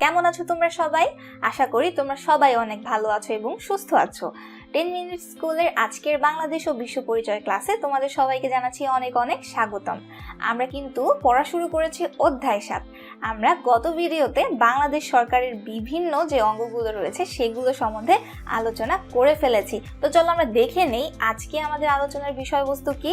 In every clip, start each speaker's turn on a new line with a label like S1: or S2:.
S1: কেমন আছো তোমরা সবাই? আশা করি তোমরা সবাই অনেক ভালো আছো এবং সুস্থ আছো। টেন মিনিট স্কুলের আজকের বাংলাদেশ ও বিশ্ব পরিচয় ক্লাসে তোমাদের সবাইকে জানাচ্ছি অনেক অনেক স্বাগতম। আমরা কিন্তু পড়া শুরু করেছি অধ্যায় সাত। আমরা গত ভিডিওতে বাংলাদেশ সরকারের বিভিন্ন যে অঙ্গগুলো রয়েছে সেগুলো সম্বন্ধে আলোচনা করে ফেলেছি। তো চলো আমরা দেখে নেই আজকে আমাদের আলোচনার বিষয়বস্তু কি।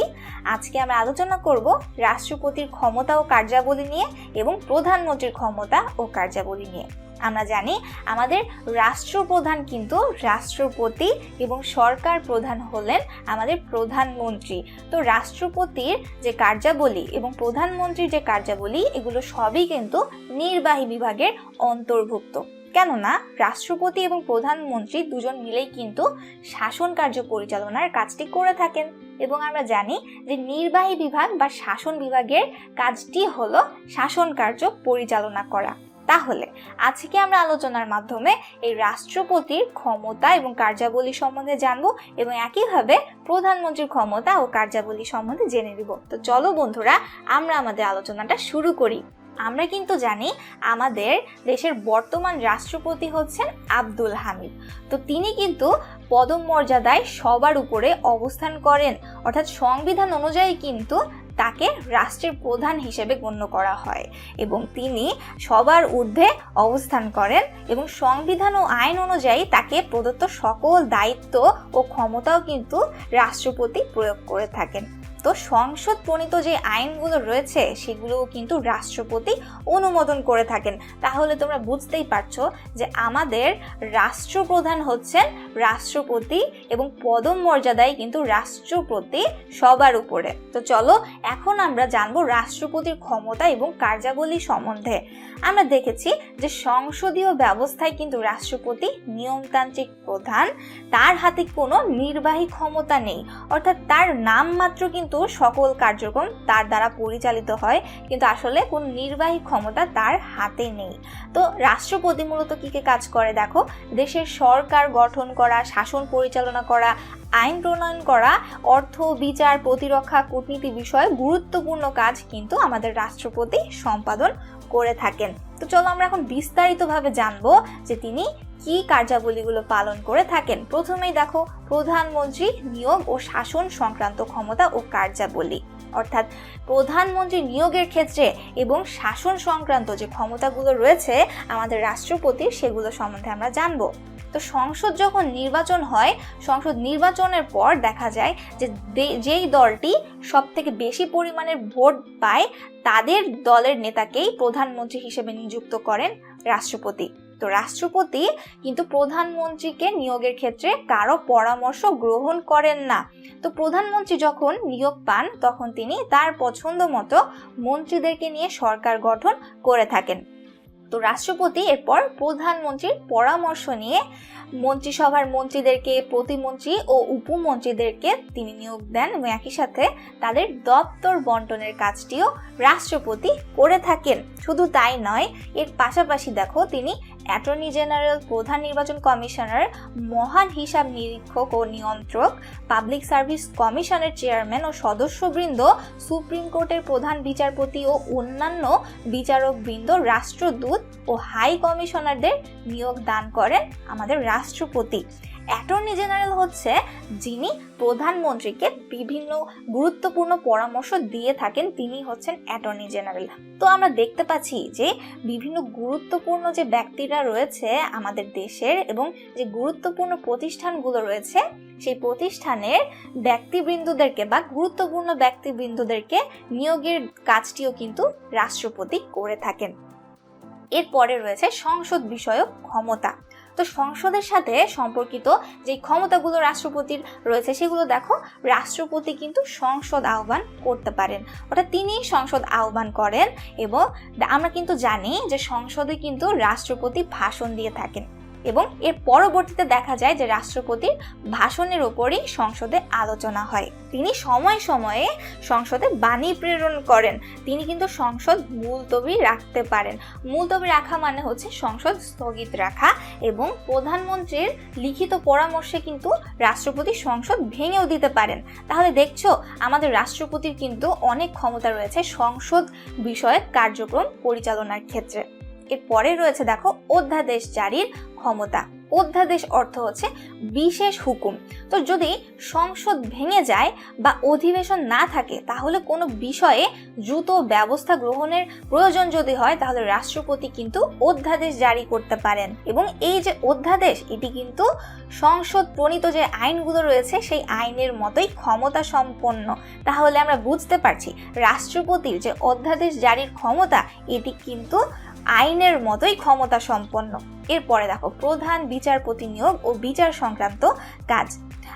S1: আজকে আমরা আলোচনা করব রাষ্ট্রপতির ক্ষমতা ও কার্যাবলী নিয়ে এবং প্রধানমন্ত্রীর ক্ষমতা ও কার্যাবলী নিয়ে। আমরা জানি আমাদের রাষ্ট্রপ্রধান কিন্তু রাষ্ট্রপতি এবং সরকার প্রধান হলেন আমাদের প্রধানমন্ত্রী। তো রাষ্ট্রপতির যে কার্যাবলী এবং প্রধানমন্ত্রীর যে কার্যাবলী, এগুলো সবই কিন্তু নির্বাহী বিভাগের অন্তর্ভুক্ত। কেননা রাষ্ট্রপতি এবং প্রধানমন্ত্রী দুজন মিলেই কিন্তু শাসন কার্য পরিচালনার কাজটি করে থাকেন এবং আমরা জানি যে নির্বাহী বিভাগ বা শাসন বিভাগের কাজটি হলো শাসন কার্য পরিচালনা করা। তাহলে আজকে আমরা আলোচনার মাধ্যমে এই রাষ্ট্রপতির ক্ষমতা এবং কার্যাবলী সম্বন্ধে জানব এবং একইভাবে প্রধানমন্ত্রীর ক্ষমতা ও কার্যাবলী সম্বন্ধে জেনে নিব। তো চলো বন্ধুরা, আমরা আমাদের আলোচনাটা শুরু করি। আমরা কিন্তু জানি আমাদের দেশের বর্তমান রাষ্ট্রপতি হচ্ছেন আব্দুল হামিদ। তো তিনি কিন্তু পদমর্যাদায় সবার উপরে অবস্থান করেন। অর্থাৎ সংবিধান অনুযায়ী কিন্তু তাকে রাষ্ট্রের প্রধান হিসেবে গণ্য করা হয় এবং তিনি সবার ঊর্ধ্বে অবস্থান করেন এবং সংবিধান ও আইন অনুযায়ী তাকে প্রদত্ত সকল দায়িত্ব ও ক্ষমতাও কিন্তু রাষ্ট্রপতি প্রয়োগ করে থাকেন। তো সংসদ প্রণীত যে আইনগুলো রয়েছে, সেগুলোও কিন্তু রাষ্ট্রপতি অনুমোদন করে থাকেন। তাহলে তোমরা বুঝতেই পারছ যে আমাদের রাষ্ট্রপ্রধান হচ্ছেন রাষ্ট্রপতি এবং পদম মর্যাদায় কিন্তু রাষ্ট্রপতি সবার উপরে। তো চলো, এখন আমরা জানব রাষ্ট্রপতির ক্ষমতা এবং কার্যাবলী সম্বন্ধে। আমরা দেখেছি যে সংসদীয় ব্যবস্থায় কিন্তু রাষ্ট্রপতি নিয়মতান্ত্রিক প্রধান, তার হাতে কোনো নির্বাহী ক্ষমতা নেই। অর্থাৎ তার নাম মাত্র কিন্তু সকল কার্যক্রম তার দ্বারা পরিচালিত হয়, কিন্তু আসলে কোন নির্বাহী ক্ষমতা তার হাতে নেই। তো রাষ্ট্রপতি মূলত কি কি কাজ করে দেখো? দেশের সরকার গঠন করা, শাসন পরিচালনা করা, আইন প্রণয়ন করা, অর্থ, বিচার, প্রতিরক্ষা, কূটনীতি বিষয়ে গুরুত্বপূর্ণ কাজ কিন্তু আমাদের রাষ্ট্রপতি সম্পাদন করে থাকেন। তো চলো আমরা এখন বিস্তারিতভাবে জানব যে তিনি কি কার্যাবলীগুলো পালন করে থাকেন? প্রথমেই দেখো, প্রধানমন্ত্রী নিয়োগ ও শাসন সংক্রান্ত ক্ষমতা ও কার্যাবলী। অর্থাৎ প্রধানমন্ত্রী নিয়োগের ক্ষেত্রে এবং শাসন সংক্রান্ত যে ক্ষমতাগুলো রয়েছে, আমাদের রাষ্ট্রপতির সেগুলো সম্বন্ধে আমরা জানব। তো সংসদ যখন নির্বাচন হয়, সংসদ নির্বাচনের পর দেখা যায় যে যেই দলটি সব থেকে বেশি পরিমাণের ভোট পায়, তাদের দলের নেতাকেই প্রধানমন্ত্রী হিসেবে নিযুক্ত করেন রাষ্ট্রপতি। তো রাষ্ট্রপতি কিন্তু প্রধানমন্ত্রীকে নিয়োগের ক্ষেত্রে কারও পরামর্শ গ্রহণ করেন না। তো প্রধানমন্ত্রী যখন নিয়োগ পান, তখন তিনি তার পছন্দ মতো মন্ত্রীদেরকে নিয়ে সরকার গঠন করে থাকেন। তো রাষ্ট্রপতি এরপর প্রধানমন্ত্রীর পরামর্শ নিয়ে মন্ত্রিসভার মন্ত্রীদেরকে, প্রতিমন্ত্রী ও উপমন্ত্রীদেরকে তিনি নিয়োগ দেন এবং একই সাথে তাদের দপ্তর বন্টনের কাজটিও রাষ্ট্রপতি করে থাকেন। শুধু তাই নয়, এর পাশাপাশি দেখো তিনি অ্যাটর্নি জেনারেল, প্রধান নির্বাচন কমিশনার, মহান হিসাব নিরীক্ষক ও নিয়ন্ত্রক, পাবলিক সার্ভিস কমিশনের চেয়ারম্যান ও সদস্যবৃন্দ, সুপ্রিম কোর্টের প্রধান বিচারপতি ও অন্যান্য বিচারকবৃন্দ, রাষ্ট্রদূত ও হাই কমিশনারদের নিয়োগ দান করেন আমাদের রাষ্ট্রপতি। অ্যাটর্নি জেনারেল হচ্ছে যিনি প্রধানমন্ত্রীকে বিভিন্ন গুরুত্বপূর্ণ পরামর্শ দিয়ে থাকেন, তিনি হচ্ছেন অ্যাটর্নি জেনারেল। তো আমরা দেখতে পাচ্ছি যে বিভিন্ন গুরুত্বপূর্ণ যে ব্যক্তিরা রয়েছে আমাদের দেশের এবং যে গুরুত্বপূর্ণ প্রতিষ্ঠানগুলো রয়েছে, সেই প্রতিষ্ঠানের ব্যক্তিবৃন্দদেরকে বা গুরুত্বপূর্ণ ব্যক্তিবৃন্দদেরকে নিয়োগের কাজটিও কিন্তু রাষ্ট্রপতি করে থাকেন। এরপরে রয়েছে সংসদ বিষয়ক ক্ষমতা। তো সংসদের সাথে সম্পর্কিত যে ক্ষমতাগুলো রাষ্ট্রপতির রয়েছে সেগুলো দেখো, রাষ্ট্রপতি কিন্তু সংসদ আহ্বান করতে পারেন। অর্থাৎ তিনি সংসদ আহ্বান করেন এবং আমরা কিন্তু জানি যে সংসদে কিন্তু রাষ্ট্রপতি ভাষণ দিয়ে থাকেন। এবং এর পরবর্তীতে দেখা যায় যে রাষ্ট্রপতির ভাষণের ওপরই সংসদে আলোচনা হয়। তিনি সময় সময়ে সংসদে বাণী প্রেরণ করেন। তিনি কিন্তু সংসদ মুলতবি রাখতে পারেন। মুলতবি রাখা মানে হচ্ছে সংসদ স্থগিত রাখা এবং প্রধানমন্ত্রীর লিখিত পরামর্শে কিন্তু রাষ্ট্রপতি সংসদ ভেঙেও দিতে পারেন। তাহলে দেখছ, আমাদের রাষ্ট্রপতির কিন্তু অনেক ক্ষমতা রয়েছে সংসদ বিষয়ক কার্যক্রম পরিচালনার ক্ষেত্রে। এরপরে রয়েছে দেখো অধ্যাদেশ জারির ক্ষমতা। অধ্যাদেশ অর্থ হচ্ছে বিশেষ হুকুম। তো যদি সংসদ ভেঙে যায় বা অধিবেশন না থাকে, তাহলে কোনো বিষয়ে দ্রুত ব্যবস্থা গ্রহণের প্রয়োজন যদি হয়, তাহলে রাষ্ট্রপতি কিন্তু অধ্যাদেশ জারি করতে পারেন। এবং এই যে অধ্যাদেশ, এটি কিন্তু সংসদ প্রণীত যে আইনগুলো রয়েছে, সেই আইনের মতোই ক্ষমতা সম্পন্ন। তাহলে আমরা বুঝতে পারছি, রাষ্ট্রপতির যে অধ্যাদেশ জারির ক্ষমতা, এটি কিন্তু আইনের মতোই ক্ষমতা সম্পন্ন। এরপরে দেখো প্রধান বিচারপতি নিয়োগ ও বিচার সংক্রান্ত কাজ।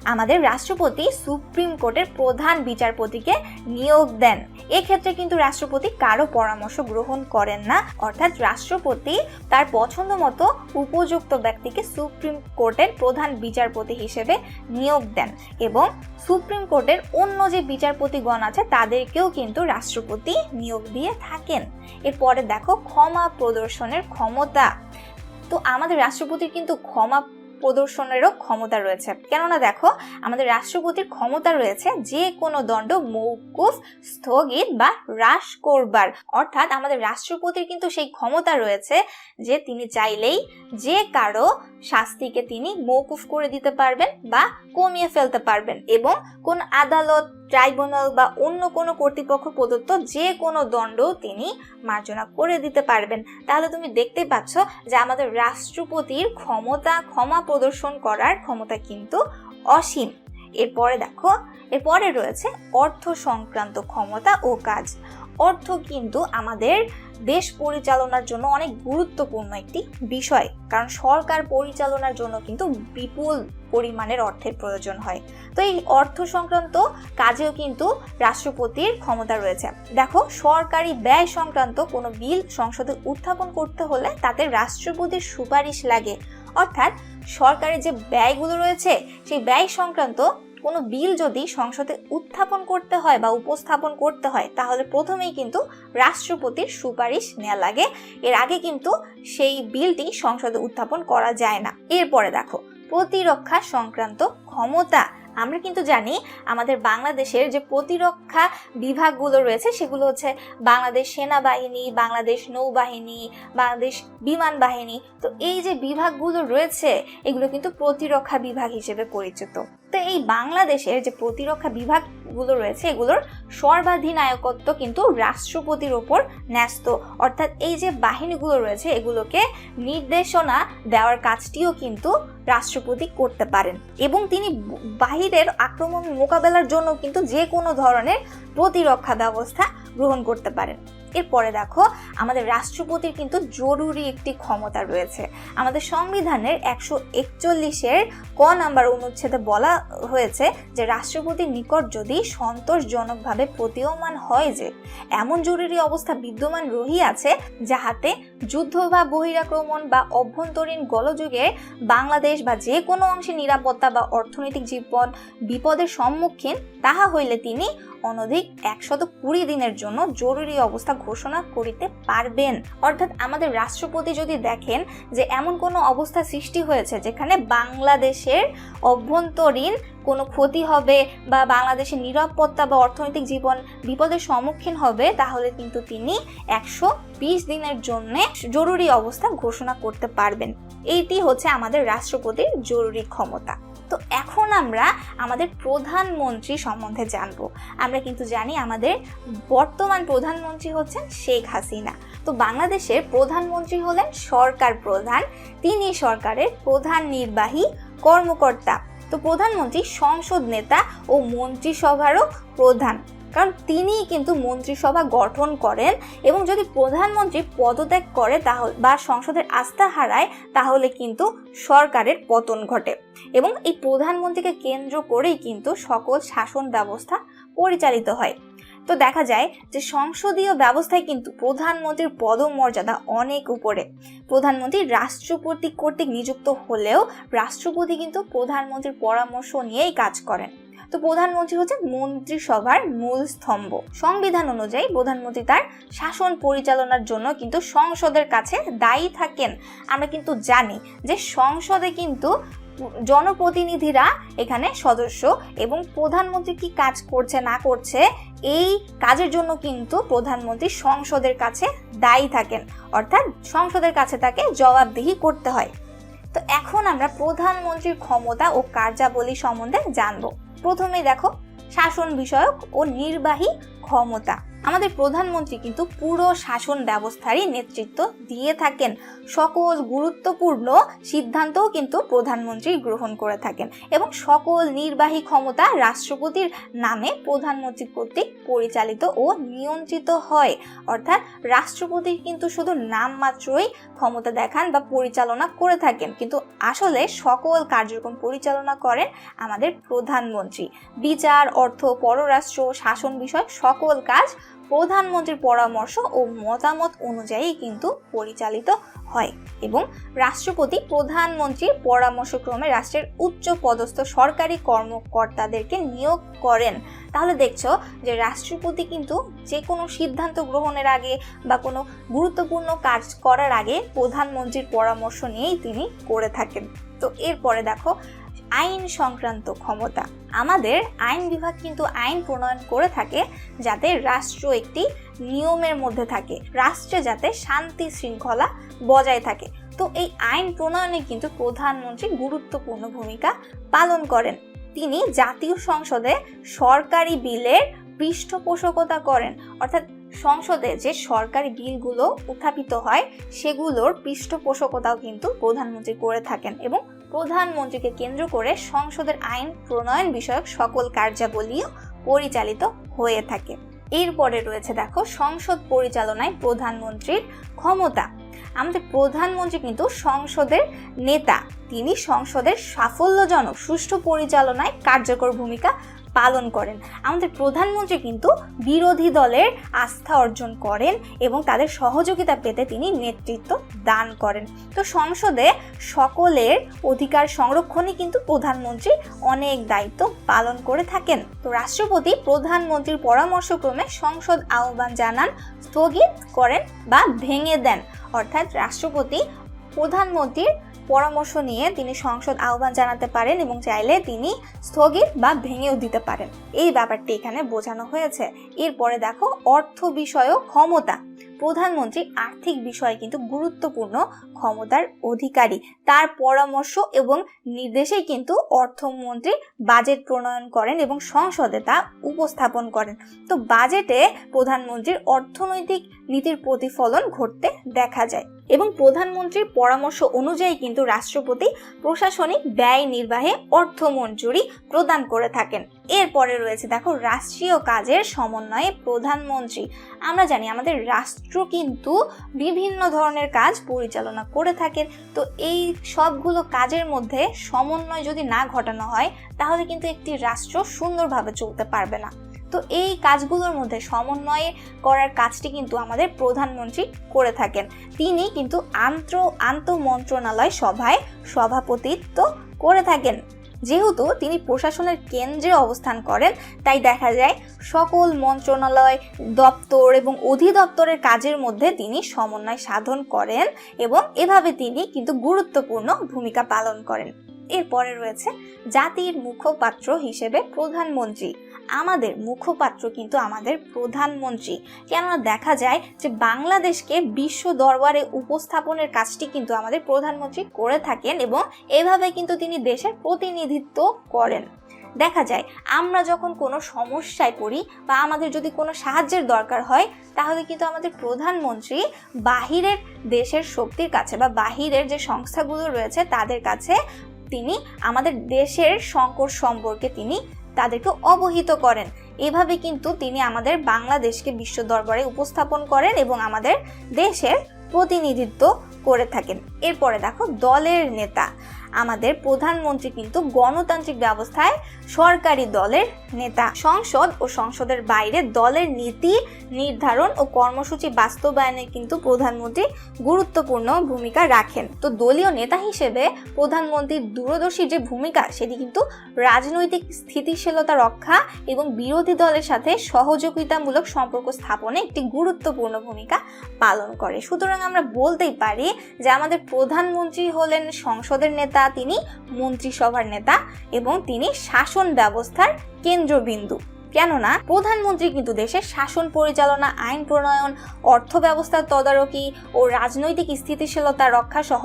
S1: আমাদের রাষ্ট্রপতি সুপ্রিম কোর্টের প্রধান বিচারপতিকে নিয়োগ দেন। এক্ষেত্রে কিন্তু রাষ্ট্রপতি কারও পরামর্শ গ্রহণ করেন না। অর্থাৎ রাষ্ট্রপতি তার পছন্দ মতো উপযুক্ত ব্যক্তিকে সুপ্রিম কোর্টের প্রধান বিচারপতি হিসেবে নিয়োগ দেন এবং সুপ্রিম কোর্টের অন্য যে বিচারপতিগণ আছে, তাদেরকেও কিন্তু রাষ্ট্রপতি নিয়োগ দিয়ে থাকেন। এরপরে দেখো, ক্ষমা প্রদর্শনের ক্ষমতা। তো আমাদের রাষ্ট্রপতির কিন্তু ক্ষমা প্রদর্শনেরও ক্ষমতা রয়েছে। কেননা দেখো, আমাদের রাষ্ট্রপতির ক্ষমতা রয়েছে যে কোনো দণ্ড, মৌকুফ, স্থগিত বা হ্রাস করবার। অর্থাৎ আমাদের রাষ্ট্রপতির কিন্তু সেই ক্ষমতা রয়েছে যে তিনি চাইলেই যে কারও শাস্তিকে তিনি মৌকুফ করে দিতে পারবেন বা কমিয়ে ফেলতে পারবেন এবং কোন আদালত ট্রাইব্যুনাল বা অন্য কোনো কর্তৃপক্ষ প্রদত্ত যে কোনো দণ্ড তিনি মার্জনা করে দিতে পারবেন। তাহলে তুমি দেখতে পাচ্ছ যে আমাদের রাষ্ট্রপতির ক্ষমতা, ক্ষমা প্রদর্শন করার ক্ষমতা কিন্তু অসীম। এরপরে দেখো, এরপরে রয়েছে অর্থ সংক্রান্ত ক্ষমতা ও কাজ। অর্থ কিন্তু আমাদের দেশ পরিচালনার জন্য অনেক গুরুত্বপূর্ণ একটি বিষয়। কারণ সরকার পরিচালনার জন্য কিন্তু বিপুল পরিমাণের অর্থের প্রয়োজন হয়। তো এই অর্থ সংক্রান্ত কাজেও কিন্তু রাষ্ট্রপতির ক্ষমতা রয়েছে। দেখো, সরকারি ব্যয় সংক্রান্ত কোনো বিল সংসদে উত্থাপন করতে হলে তাতে রাষ্ট্রপতির সুপারিশ লাগে। অর্থাৎ সরকারের যে ব্যয়গুলো রয়েছে, সেই ব্যয় সংক্রান্ত কোনো বিল যদি সংসদে উত্থাপন করতে হয় বা উপস্থাপন করতে হয়, তাহলে প্রথমেই কিন্তু রাষ্ট্রপতির সুপারিশ নেওয়া লাগে। এর আগে কিন্তু সেই বিলটি সংসদে উত্থাপন করা যায় না। এরপরে দেখো, প্রতিরক্ষা সংক্রান্ত ক্ষমতা। আমরা কিন্তু জানি আমাদের বাংলাদেশের যে প্রতিরক্ষা বিভাগগুলো রয়েছে, সেগুলো হচ্ছে বাংলাদেশ সেনাবাহিনী, বাংলাদেশ নৌবাহিনী, বাংলাদেশ বিমান বাহিনী। তো এই যে বিভাগগুলো রয়েছে, এগুলো কিন্তু প্রতিরক্ষা বিভাগ হিসেবে পরিচিত। তো এই বাংলাদেশের যে প্রতিরক্ষা বিভাগগুলো রয়েছে, এগুলোর সর্বাধিনায়কত্ব কিন্তু রাষ্ট্রপতির ওপর ন্যস্ত। অর্থাৎ এই যে বাহিনীগুলো রয়েছে, এগুলোকে নির্দেশনা দেওয়ার কাজটিও কিন্তু রাষ্ট্রপতি করতে পারেন। এবং তিনি বাহিরের আক্রমণ মোকাবেলার জন্য কিন্তু যে কোনো ধরনের প্রতিরক্ষা ব্যবস্থা গ্রহণ করতে পারেন। এরপরে দেখো, আমাদের রাষ্ট্রপতির কিন্তু জরুরি একটি ক্ষমতা রয়েছে। আমাদের সংবিধানের একশো একচল্লিশের ক নাম্বার অনুচ্ছেদে বলা হয়েছে যে, রাষ্ট্রপতির নিকট যদি সন্তোষজনকভাবে প্রতীয়মান হয় যে, এমন জরুরি অবস্থা বিদ্যমান রহিয়াছে যাহাতে যুদ্ধ বা বহিরাক্রমণ বা অভ্যন্তরীণ গলযুগে বাংলাদেশ বা যে কোনো অংশে নিরাপত্তা বা অর্থনৈতিক জীবন বিপদের সম্মুখীন, তাহা হইলে তিনি অনধিক একশত কুড়ি দিনের জন্য জরুরি অবস্থা ঘোষণা করিতে পারবেন। অর্থাৎ আমাদের রাষ্ট্রপতি যদি দেখেন যে এমন কোনো অবস্থা সৃষ্টি হয়েছে যেখানে বাংলাদেশের অভ্যন্তরীণ কোনো ক্ষতি হবে বা বাংলাদেশের নিরাপত্তা বা অর্থনৈতিক জীবন বিপদের সম্মুখীন হবে, তাহলে কিন্তু তিনি একশো বিশ দিনের জন্য জরুরি অবস্থা ঘোষণা করতে পারবেন। এইটি হচ্ছে আমাদের রাষ্ট্রপতির জরুরি ক্ষমতা। তো এখন আমরা আমাদের প্রধানমন্ত্রী সম্বন্ধে জানব। আমরা কিন্তু জানি আমাদের বর্তমান প্রধানমন্ত্রী হচ্ছেন শেখ হাসিনা। তো বাংলাদেশের প্রধানমন্ত্রী হলেন সরকার প্রধান। তিনি সরকারের প্রধান নির্বাহী কর্মকর্তা। তো প্রধানমন্ত্রী সংসদ নেতা ও মন্ত্রিসভারও প্রধান। কারণ তিনিই কিন্তু মন্ত্রিসভা গঠন করেন এবং যদি প্রধানমন্ত্রী পদত্যাগ করে তাহলে, বা সংসদের আস্থা হারায়, তাহলে কিন্তু সরকারের পতন ঘটে। এবং এই প্রধানমন্ত্রীকে কেন্দ্র করেই কিন্তু সকল শাসন ব্যবস্থা পরিচালিত হয়। তো দেখা যায় যে সংসদীয় ব্যবস্থায় কিন্তু প্রধানমন্ত্রীর পদমর্যাদা অনেক উপরে। প্রধানমন্ত্রী রাষ্ট্রপতি কর্তৃক নিযুক্ত হলেও রাষ্ট্রপতি কিন্তু প্রধানমন্ত্রীর পরামর্শ নিয়েই কাজ করেন। তো প্রধানমন্ত্রী হচ্ছে মন্ত্রিসভার মূল স্তম্ভ। সংবিধান অনুযায়ী প্রধানমন্ত্রী তার শাসন পরিচালনার জন্য কিন্তু সংসদের কাছে দায়ী থাকেন। আমরা কিন্তু জানি যে সংসদে কিন্তু জনপ্রতিনিধিরা এখানে সদস্য এবং প্রধানমন্ত্রী কি কাজ করছে, না করছে, এই কাজের জন্য কিন্তু প্রধানমন্ত্রী সংসদের কাছে দায়ী থাকেন। অর্থাৎ সংসদের কাছে তাকে জবাবদিহি করতে হয়। তো এখন আমরা প্রধানমন্ত্রীর ক্ষমতা ও কার্যাবলী সম্বন্ধে জানব। প্রথমে দেখো, শাসন বিষয়ক ও নির্বাহী ক্ষমতা। আমাদের প্রধানমন্ত্রী কিন্তু পুরো শাসন ব্যবস্থারই নেতৃত্ব দিয়ে থাকেন। সকল গুরুত্বপূর্ণ সিদ্ধান্তও কিন্তু প্রধানমন্ত্রী গ্রহণ করে থাকেন এবং সকল নির্বাহী ক্ষমতা রাষ্ট্রপতির নামে প্রধানমন্ত্রী কর্তৃক পরিচালিত ও নিয়ন্ত্রিত হয়। অর্থাৎ রাষ্ট্রপতির কিন্তু শুধু নামমাত্রই ক্ষমতা দেখান বা পরিচালনা করে থাকেন। কিন্তু আসলে সকল কার্যক্রম পরিচালনা করেন আমাদের প্রধানমন্ত্রী। বিচার, অর্থ, পররাষ্ট্র, শাসন বিষয়ক সকল কাজ প্রধানমন্ত্রীর পরামর্শ ও মতামত অনুযায়ী কিন্তু পরিচালিত হয় এবং রাষ্ট্রপতি প্রধানমন্ত্রীর পরামর্শক্রমে রাষ্ট্রের উচ্চ পদস্থ সরকারি কর্মকর্তাদেরকে নিয়োগ করেন। তাহলে দেখছ যে রাষ্ট্রপতি কিন্তু যে কোনো সিদ্ধান্ত গ্রহণের আগে বা কোনো গুরুত্বপূর্ণ কাজ করার আগে প্রধানমন্ত্রীর পরামর্শ নিয়েই তিনি করে থাকেন। তো এরপরে দেখো আইন সংক্রান্ত ক্ষমতা। আমাদের আইন বিভাগ কিন্তু আইন প্রণয়ন করে থাকে যাতে রাষ্ট্র একটি নিয়মের মধ্যে থাকে। রাষ্ট্রে যাতে শান্তি শৃঙ্খলা বজায় থাকে। তো এই আইন প্রণয়নে কিন্তু প্রধানমন্ত্রী গুরুত্বপূর্ণ ভূমিকা পালন করেন। তিনি জাতীয় সংসদে সরকারি বিলের পৃষ্ঠপোষকতা করেন। অর্থাৎ সংসদে যে সরকারি বিলগুলো উত্থাপিত হয়, সেগুলোর পৃষ্ঠপোষকতাও কিন্তু প্রধানমন্ত্রী করে থাকেন এবং প্রধানমন্ত্রীকে কেন্দ্র করে সংসদের আইন প্রণয়ন বিষয়ক সকল কার্যাবলীও পরিচালিত হয়ে থাকে। এরপরে রয়েছে দেখো, সংসদ পরিচালনায় প্রধানমন্ত্রীর ক্ষমতা। আমাদের প্রধানমন্ত্রী কিন্তু সংসদের নেতা। তিনি সংসদের সাফল্যজনক, সুষ্ঠু পরিচালনায় কার্যকর ভূমিকা পালন করেন। আমাদের প্রধানমন্ত্রী কিন্তু বিরোধী দলের আস্থা অর্জন করেন এবং তাদের সহযোগিতা পেতে তিনি নেতৃত্ব দান করেন। তো সংসদে সকলের অধিকার সংরক্ষণে কিন্তু প্রধানমন্ত্রী অনেক দায়িত্ব পালন করে থাকেন। তো রাষ্ট্রপতি প্রধানমন্ত্রীর পরামর্শক্রমে সংসদ আহ্বান জানান, স্থগিত করেন বা ভেঙে দেন। অর্থাৎ রাষ্ট্রপতি প্রধানমন্ত্রীর পরামর্শ নিয়ে তিনি সংসদ আহ্বান জানাতে পারেন এবং চাইলে তিনি স্থগিত বা ভেঙেও দিতে পারেন। এই ব্যাপারটি এখানে বোঝানো হয়েছে। এরপরে দেখো, অর্থ বিষয়ক ক্ষমতা। প্রধানমন্ত্রী আর্থিক বিষয়ে কিন্তু গুরুত্বপূর্ণ। ক্ষমতার অধিকারী। তার পরামর্শ এবং নির্দেশেই কিন্তু অর্থমন্ত্রী বাজেট প্রণয়ন করেন এবং সংসদে তা উপস্থাপন করেন। তো বাজেটে প্রধানমন্ত্রীর অর্থনৈতিক নীতির প্রতিফলন ঘটতে দেখা যায় এবং প্রধানমন্ত্রীর পরামর্শ অনুযায়ী কিন্তু রাষ্ট্রপতি প্রশাসনিক ব্যয় নির্বাহে অর্থ মঞ্জুরি প্রদান করে থাকেন। এরপরে রয়েছে দেখো রাষ্ট্রীয় কাজের সমন্বয়ে প্রধানমন্ত্রী। আমরা জানি আমাদের রাষ্ট্র কিন্তু বিভিন্ন ধরনের কাজ পরিচালনা করে থাকেন, তো এই সবগুলো কাজের মধ্যে সমন্বয় যদি না ঘটানো হয়, তাহলে কিন্তু একটি রাষ্ট্র সুন্দরভাবে চলতে পারবে না। তো এই কাজগুলোর মধ্যে সমন্বয় করার কাজটি কিন্তু আমাদের প্রধানমন্ত্রী করে থাকেন। তিনি কিন্তু আন্ত আন্তঃ মন্ত্রণালয় সভায় সভাপতিত্ব করে থাকেন। যেহেতু তিনি প্রশাসনের কেন্দ্রে অবস্থান করেন, তাই দেখা যায় সকল মন্ত্রণালয় দপ্তর এবং অধিদপ্তরের কাজের মধ্যে তিনি সমন্বয় সাধন করেন এবং এভাবে তিনি কিন্তু গুরুত্বপূর্ণ ভূমিকা পালন করেন। এরপরে রয়েছে জাতির মুখপাত্র হিসেবে প্রধানমন্ত্রী আমাদের মুখপাত্র কিন্তু আমাদের প্রধানমন্ত্রী। কেননা দেখা যায় যে বাংলাদেশকে বিশ্ব দরবারে উপস্থাপনের কাজটি কিন্তু আমাদের প্রধানমন্ত্রী করে থাকেন এবং এভাবে কিন্তু তিনি দেশের প্রতিনিধিত্ব করেন। দেখা যায় আমরা যখন কোনো সমস্যায় পড়ি বা আমাদের যদি কোনো সাহায্যের দরকার হয়, তাহলে কিন্তু আমাদের প্রধানমন্ত্রী বাহিরের দেশের শক্তির কাছে বা বাহিরের যে সংস্থাগুলো রয়েছে, তাদের কাছে তিনি আমাদের দেশের সংকট সম্পর্কে তিনি তাদেরকে অবহিত করেন। এভাবে কিন্তু তিনি আমাদের বাংলাদেশকে বিশ্ব দরবারে উপস্থাপন করেন এবং আমাদের দেশের প্রতিনিধিত্ব করে থাকেন। এরপরে দেখো, দলের নেতা। আমাদের প্রধানমন্ত্রী কিন্তু গণতান্ত্রিক ব্যবস্থায় সরকারি দলের নেতা। সংসদ ও সংসদের বাইরে দলের নীতি নির্ধারণ ও কর্মসূচি বাস্তবায়নে কিন্তু প্রধানমন্ত্রী গুরুত্বপূর্ণ ভূমিকা রাখেন। তো দলীয় নেতা হিসেবে প্রধানমন্ত্রীর দূরদর্শী যে ভূমিকা, সেটি কিন্তু রাজনৈতিক স্থিতিশীলতা রক্ষা এবং বিরোধী দলের সাথে সহযোগিতামূলক সম্পর্ক স্থাপনে একটি গুরুত্বপূর্ণ ভূমিকা পালন করে। সুতরাং আমরা বলতেই পারি যে আমাদের প্রধানমন্ত্রী হলেন সংসদের নেতা তিনি মন্ত্রিসভার নেতা এবং তিনি শাসন ব্যবস্থার কেন্দ্রবিন্দু। কেননা, প্রধানমন্ত্রী কিন্তু দেশের শাসন পরিচালনা, আইন প্রণয়ন অর্থ ব্যবস্থার তদারকি ও রাজনৈতিক স্থিতিশীলতা রক্ষা সহ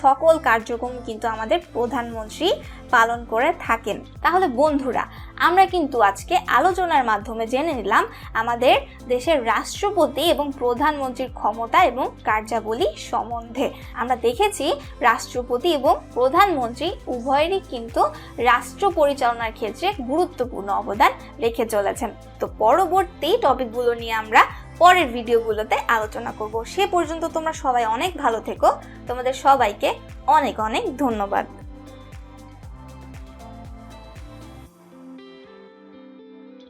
S1: সকল কার্যক্রম কিন্তু আমাদের প্রধানমন্ত্রী পালন করে থাকেন। তাহলে বন্ধুরা, আমরা কিন্তু আজকে আলোচনার মাধ্যমে জেনে নিলাম আমাদের দেশের রাষ্ট্রপতি এবং প্রধানমন্ত্রীর ক্ষমতা এবং কার্যাবলী সম্বন্ধে। আমরা দেখেছি রাষ্ট্রপতি এবং প্রধানমন্ত্রী উভয়েরই কিন্তু রাষ্ট্র পরিচালনার ক্ষেত্রে গুরুত্বপূর্ণ অবদান রেখে চলেছেন। তো পরবর্তী টপিকগুলো নিয়ে আমরা পরের ভিডিওগুলোতে আলোচনা করব। সে পর্যন্ত তোমরা সবাই অনেক ভালো থেকো। তোমাদের সবাইকে অনেক অনেক ধন্যবাদ।